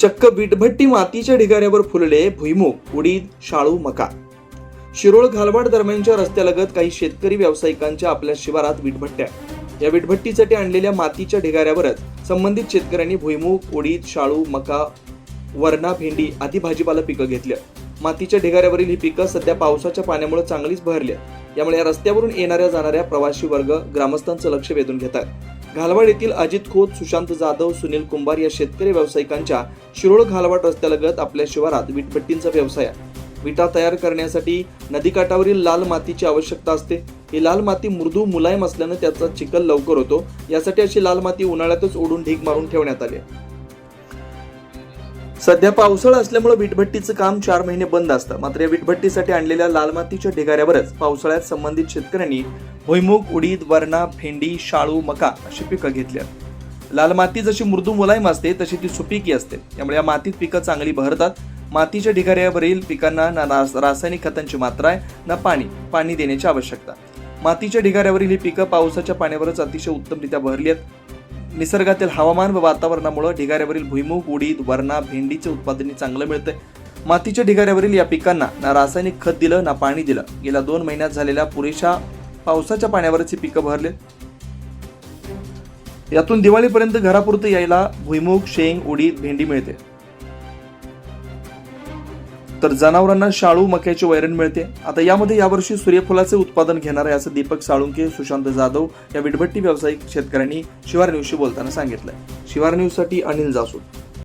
चक्क विटभट्टी मातीच्या ढिगाऱ्यावर फुलले भुईमुग उडीद शाळू मका. शिरोळ घालवाड दरम्यानच्या रस्त्यालगत काही शेतकरी व्यावसायिकांच्या आपल्या शिवारात विटभट्ट्या. या विटभट्टीसाठी आणलेल्या मातीच्या ढिगाऱ्यावरच संबंधित शेतकऱ्यांनी भुईमुग उडीद शाळू मका वरणा भेंडी आदी भाजीपाला पिकं घेतल्या. मातीच्या ढिगाऱ्यावरील ही पिकं सध्या पावसाच्या पाण्यामुळे चांगलीच बहरली यामुळे या रस्त्यावरून येणाऱ्या जाणाऱ्या प्रवासी वर्ग ग्रामस्थांचं लक्ष वेधून घेतात. घालवाड येथील अजित खोत सुशांत जाधव सुनील कुंभार या शेतकरी व्यावसायिकांच्या शिरोळ घालवाड रस्त्यालगत आपल्या शिवारात विटपट्टींचा व्यवसाय आहे. विटा तयार करण्यासाठी नदीकाठावरील लाल मातीची आवश्यकता असते. ही लाल माती मृदू मुलायम असल्यानं त्याचा चिखल लवकर होतो. यासाठी अशी लाल माती उन्हाळ्यातच ओढून ढीक मारून ठेवण्यात आली आहे. सध्या पावसाळा असल्यामुळे वीटभट्टीचं काम चार महिने बंद असतं. मात्र या वीटभट्टीसाठी आणलेल्या लाल मातीच्या ढिगाऱ्यावरच पावसाळ्यात संबंधित शेतकऱ्यांनी भुईमुग उडीद वरणा भेंडी शाळू मका अशी पिकं घेतली आहेत. लाल माती जशी मृदू मुलायम असते तशी ती सुपीकी असते. त्यामुळे या मातीत पिकं चांगली बहरतात. मातीच्या ढिगाऱ्यावरील पिकांना ना रास- रासायनिक खतांची मात्रा आहे ना पाणी पाणी देण्याची आवश्यकता. मातीच्या ढिगाऱ्यावरील ही पिकं पावसाच्या पाण्यावरच अतिशय उत्तमरित्या बहरली आहेत. निसर्गातील हवामान व वातावरणामुळे ढिगाऱ्यावरील भुईमुग उडीद वरणा भेंडीचे उत्पादन चांगलं मिळतंय. मातीच्या ढिगाऱ्यावरील या पिकांना ना रासायनिक खत दिलं ना पाणी दिलं. गेल्या दोन महिन्यात झालेल्या पुरेशा पावसाच्या पाण्यावरच ही पिकं भरले. यातून दिवाळीपर्यंत घरापुरतं यायला भुईमुग शेंग उडीद भेंडी मिळते. तर जनावरांना शाळू मक्याचे वैरण मिळते. आता यामध्ये यावर्षी सूर्यफुलाचे उत्पादन घेणार आहे असं दीपक साळुंके सुशांत जाधव या विटभट्टी व्यावसायिक शेतकऱ्यांनी शिवार न्यूजशी बोलताना सांगितलंय. शिवार न्यूजसाठी अनिल जासूद.